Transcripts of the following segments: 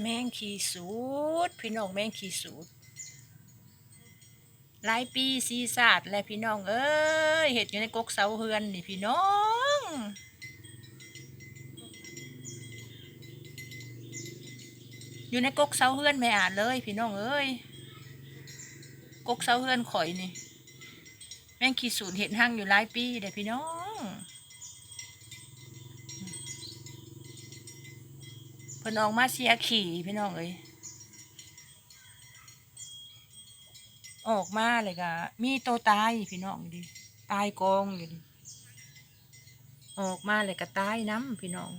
แมงขี่สูดพี่น้องแมงขี่สูดหลายปีซีซาดและพี่น้องเอ้ยเห็ดอยู่ในกกเสาเฮือนนี่พี่น้องอยู่ในกกเสาเฮือนไม่อาจเลย พี่น้องเอ้ยกกเสาเฮือนข่อยนี่ แมงขี่สูดเห็ดหั่งอยู่หลายปีเด้พี่น้อง พิ่นออกมาเสียขี่พี่น้องเอ้ยออกมาเลยก็มีโตวตายพี่น้องอยู่ดิตายกองอยู่ดิออกมาเลยก็ตายน้ำพี่น้อง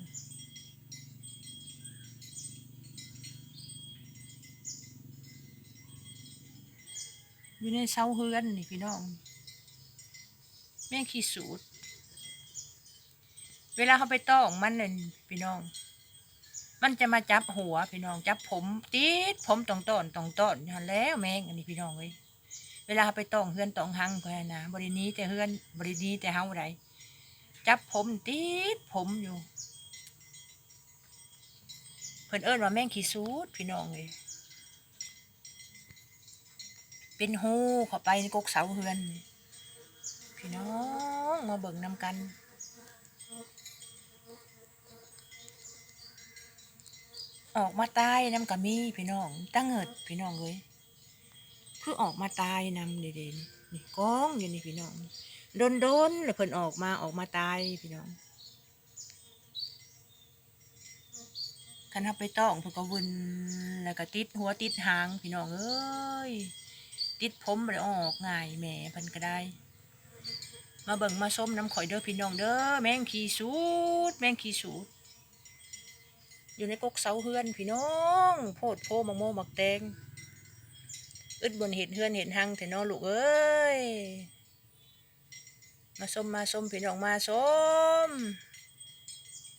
อยู่ในเสาเฮือนนี่พี่น้องแม่งขี้สูดเวลาเขาไปต้องมันเลยพี่น้อง มันจะมาจับหัวพี่น้องจับผมติดผมตองต้นตองต้นยันแล้วแมงอันนี้พี่น้องเว้ยเวลาไปต้องเฮือนต้องหังเพื่นะบริหนี้แต่เฮือนบริหนี้แต่เฮาไรจับผมติดผมอยู่เพิ่นเอิ้นว่าแมงขี้สูดพี่น้องเลยเป็นหูเข้าไปในกกเสาเฮือน พี่น้องมาเบิ่งนำกัน ออกมาตายน้ำกะมีพี่น้อง ตั้งเงิดพี่น้องเลยคือออกมาตายนำเด่นนี่กองอยู่นี่พี่น้องโดนโดนๆแล้วเพิ่นออกมาออกมาตายพี่น้องคันทับไปต้องเพิ่นก็วนแล้วก็ติดหัวติดหางพี่น้องเอ้ยติดผมไปออกง่ายแหม่เพิ่นก็ได้ มาเบิ่งมาส้มน้ำข่อยเด้อพี่น้องเด้อแมงขี้สูดแมงขี้สูด อยู่ในกกเสาเฮือนพี่น้อง โพดโพมังโมมักแตงอึดบนเห็ดเฮือนเห็ดหังแต่นอลูกเอ้ย มาส้มมาส้มพี่น้องมาส้ม